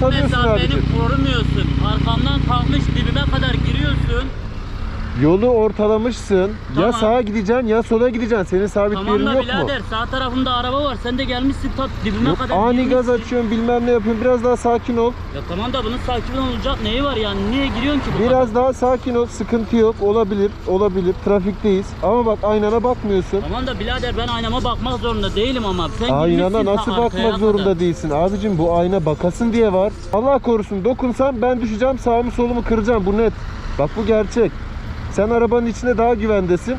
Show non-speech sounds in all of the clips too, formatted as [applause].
Tanıyorsun mesafeni abicim. korumuyorsun. Arkamdan kalkmış dibime kadar Yolu ortalamışsın. Ya Tamam. sağa gideceksin ya sola gideceksin. Senin sabit bir Tamam yerin da yok mu? birader sağ tarafımda araba var. Sen de gelmişsin ta dibime Yok, kadar. ani gaz açıyorsun bilmem ne yapıyorsun. Biraz daha sakin ol. Ya tamam da bunun sakin olacak neyi var yani? Niye giriyorsun ki bu kadar? Biraz daha sakin ol. Sıkıntı yok. Olabilir. Olabilir. Trafikteyiz. Ama bak aynana bakmıyorsun. Tamam da birader ben aynama bakmak zorunda değilim ama. Sen Aynana nasıl bakmak zorunda kadar. değilsin. Abicim bu ayna bakasın diye var. Allah korusun dokunsam ben düşeceğim sağımı solumu kıracağım. Bu net. Bak bu gerçek. Sen arabanın içinde daha güvendesin.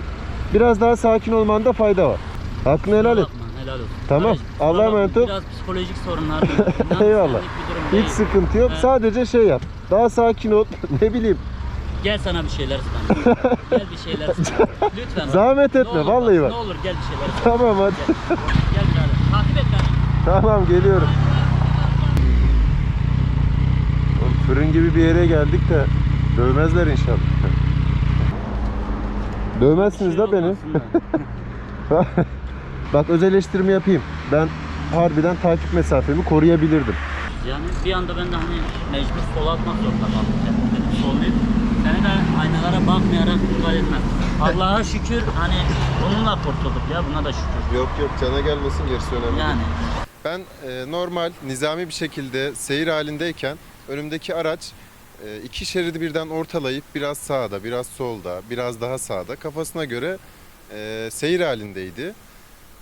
Biraz daha sakin olmanda fayda var. Hakkını helal et. Bakma, helal olsun. Tamam, Kardeş, Allah'a kusura bakma, emanet ol. Biraz psikolojik sorunlar. var. [laughs] Eyvallah. Senlik bir durum Hiç değil. sıkıntı yok. Evet. Sadece şey yap. Daha sakin ol. [laughs] ne bileyim. Gel sana bir şeyler ısmarlayayım. [laughs] gel bir şeyler ısmarlayayım. Lütfen. bak. Zahmet Ne etme, olur vallahi bak. Ne olur gel bir şeyler ısmarlayayım. Tamam hadi. Gel. Gel birader. Takip et beni. Tamam geliyorum. Oğlum, Fırın gibi bir yere geldik de dövmezler inşallah. Dövmezsiniz Şey de beni. da. [laughs] Bak öz eleştirimi yapayım. Ben harbiden takip mesafemi koruyabilirdim. Yani bir anda ben de hani mecbur sola atmak zorunda kaldım. Dedim sollayıp seni de aynalara bakmayarak dikkat etmem. Allah'a şükür hani bununla kurtulduk ya buna da şükür. Yok yok cana gelmesin gerisi önemli. Yani Ben e, normal nizami bir şekilde seyir halindeyken önümdeki araç iki şeridi birden ortalayıp biraz sağda, biraz solda, biraz daha sağda kafasına göre e, seyir halindeydi.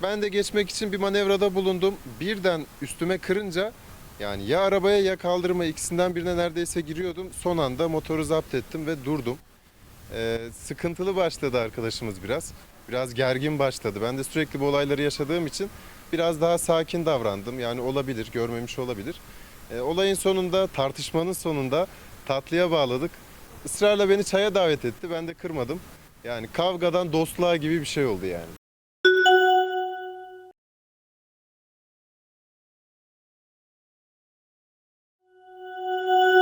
Ben de geçmek için bir manevrada bulundum. Birden üstüme kırınca yani ya arabaya ya kaldırıma ikisinden birine neredeyse giriyordum. Son anda motoru zapt ettim ve durdum. E, sıkıntılı başladı arkadaşımız biraz. Biraz gergin başladı. Ben de sürekli bu olayları yaşadığım için biraz daha sakin davrandım. Yani olabilir, görmemiş olabilir. E, olayın sonunda, tartışmanın sonunda tatlıya bağladık. Israrla beni çaya davet etti. Ben de kırmadım. Yani kavgadan dostluğa gibi bir şey oldu yani.